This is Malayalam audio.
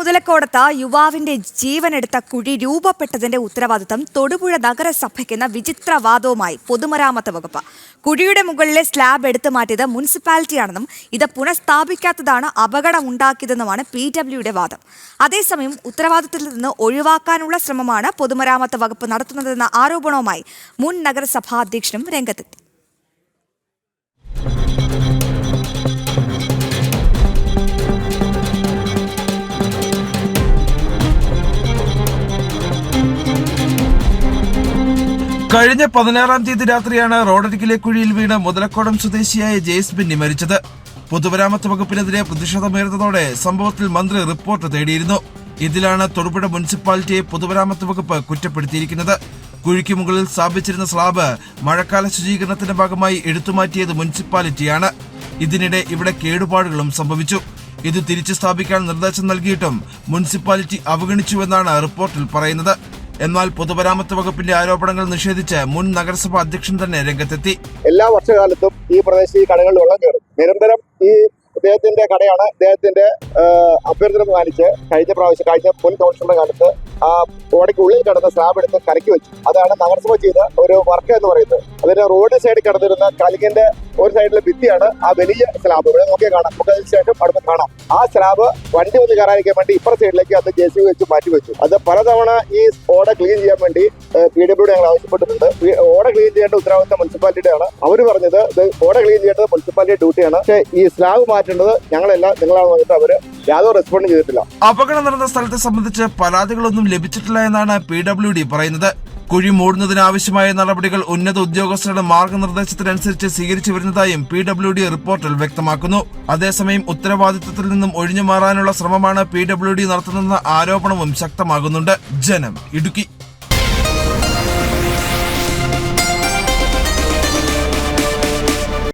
മുതലക്കോടത്ത് യുവാവിന്റെ ജീവനെടുത്ത കുഴി രൂപപ്പെട്ടതിന്റെ ഉത്തരവാദിത്തം തൊടുപുഴ നഗരസഭയ്ക്കെന്ന വിചിത്രവാദവുമായി പൊതുമരാമത്ത് വകുപ്പ്. കുഴിയുടെ മുകളിലെ സ്ലാബ് എടുത്തു മാറ്റിയത് മുനിസിപ്പാലിറ്റിയാണെന്നും ഇത് പുനഃസ്ഥാപിക്കാത്തതാണ് അപകടം ഉണ്ടാക്കിയതെന്നുമാണ് പി ഡബ്ല്യുയുടെ വാദം. അതേസമയം ഉത്തരവാദിത്തത്തിൽ നിന്ന് ഒഴിവാക്കാനുള്ള ശ്രമമാണ് പൊതുമരാമത്ത് വകുപ്പ് നടത്തുന്നതെന്ന ആരോപണവുമായി മുൻ നഗരസഭാ അധ്യക്ഷനും രംഗത്തെത്തി. കഴിഞ്ഞ പതിനാറാം തീയതി രാത്രിയാണ് റോഡരികിലെ കുഴിയിൽ വീണ് മുതലക്കോടം സ്വദേശിയായ ജെയ്സ് ബിന്നി മരിച്ചത്. പൊതുമരാമത്ത് വകുപ്പിനെതിരെ പ്രതിഷേധമുയർന്നതോടെ സംഭവത്തിൽ മന്ത്രി റിപ്പോർട്ട് തേടിയിരുന്നു. ഇതിലാണ് തൊടുപുഴ മുനിസിപ്പാലിറ്റിയെ പൊതുമരാമത്ത് വകുപ്പ് കുറ്റപ്പെടുത്തിയിരിക്കുന്നത്. കുഴിക്ക് മുകളിൽ സ്ഥാപിച്ചിരുന്ന സ്ലാബ് മഴക്കാല ശുചീകരണത്തിന്റെ ഭാഗമായി എടുത്തുമാറ്റിയത് മുനിസിപ്പാലിറ്റിയാണ്. ഇതിനിടെ ഇവിടെ കേടുപാടുകളും സംഭവിച്ചു. ഇത് തിരിച്ചു സ്ഥാപിക്കാൻ നിർദ്ദേശം നൽകിയിട്ടും മുനിസിപ്പാലിറ്റി അവഗണിച്ചുവെന്നാണ് റിപ്പോർട്ടിൽ പറയുന്നത്. എന്നാൽ പൊതുമരാമത്ത് വകുപ്പിന്റെ ആരോപണങ്ങൾ നിഷേധിച്ച് മുൻ നഗരസഭാ അധ്യക്ഷൻ തന്നെ രംഗത്തെത്തി. എല്ലാ വർഷകാലത്തും ഈ പ്രദേശത്ത് ഈ കടകളിൽ വെള്ളം കയറും. നിരന്തരം ഈ അദ്ദേഹത്തിന്റെ കടയാണ് അദ്ദേഹത്തിന്റെ അഭ്യർത്ഥന മാനിച്ച് കഴിഞ്ഞ പ്രാവശ്യം കഴിഞ്ഞ മുൻ കൗൺസിലറുടെ കാലത്ത് ആ ഓടയ്ക്ക് ഉള്ളിൽ കിടന്ന സ്ലാബ് എടുത്ത് കരക്കി വെച്ചു. അതാണ് നഗരസഭ ചെയ്ത ഒരു വർക്ക് എന്ന് പറയുന്നത്. അതിന് റോഡ് സൈഡിൽ കിടന്നിരുന്ന കലിങ്ങിന്റെ ഒരു സൈഡിലെ ഭിത്തിയാണ് ആ വലിയ സ്ലാബ്. ഇവിടെ നോക്കിയാൽ കാണാം. നമുക്ക് അതിന് ശേഷം അടുത്ത് കാണാം. ആ സ്ലാബ് വണ്ടി വന്ന് കയറാതിരിക്കാൻ വേണ്ടി ഇപ്പുറ സൈഡിലേക്ക് അത് ജെ സി വെച്ച് മാറ്റി വെച്ചു. അത് പലതവണ ഈ ഓട ക്ലീൻ ചെയ്യാൻ വേണ്ടി പി ഡബ്ല്യു ഞങ്ങൾ ആവശ്യപ്പെട്ടിട്ടുണ്ട്. ഓട ക്ലീൻ ചെയ്യേണ്ട ഉത്തരവാദിത്തം മുനിസിപ്പാലിറ്റിയുടെയാണ് അവർ പറഞ്ഞത് ഇത് ഓട ക്ലീൻ ചെയ്യേണ്ടത് മുനിസിപ്പാലിറ്റി ഡ്യൂട്ടിയാണ് പക്ഷേ ഈ സ്ലാബ് മാറ്റേണ്ടത് ഞങ്ങളെല്ലാം നിങ്ങളാണെന്ന് പറഞ്ഞിട്ട് അവർ യാതൊരു റെസ്പോണ്ട് ചെയ്തിട്ടില്ല. അപകടം നടന്ന സ്ഥലത്തെ സംബന്ധിച്ച് പരാതികളൊന്നും ലഭിച്ചിട്ടില്ല എന്നാണ് പി ഡബ്ല്യു ഡി പറയുന്നത്. കുഴി മൂടുന്നതിനാവശ്യമായ നടപടികൾ ഉന്നത ഉദ്യോഗസ്ഥരുടെ മാർഗനിർദ്ദേശത്തിനനുസരിച്ച് സ്വീകരിച്ചു വരുന്നതായും പി ഡബ്ല്യു ഡി റിപ്പോർട്ടിൽ വ്യക്തമാക്കുന്നു. അതേസമയം ഉത്തരവാദിത്തത്തിൽ നിന്നും ഒഴിഞ്ഞു മാറാനുള്ള ശ്രമമാണ് പി ഡബ്ല്യു ഡി നടത്തുന്നതെന്ന ആരോപണവും ശക്തമാകുന്നുണ്ട്. ജനം ഇടുക്കി.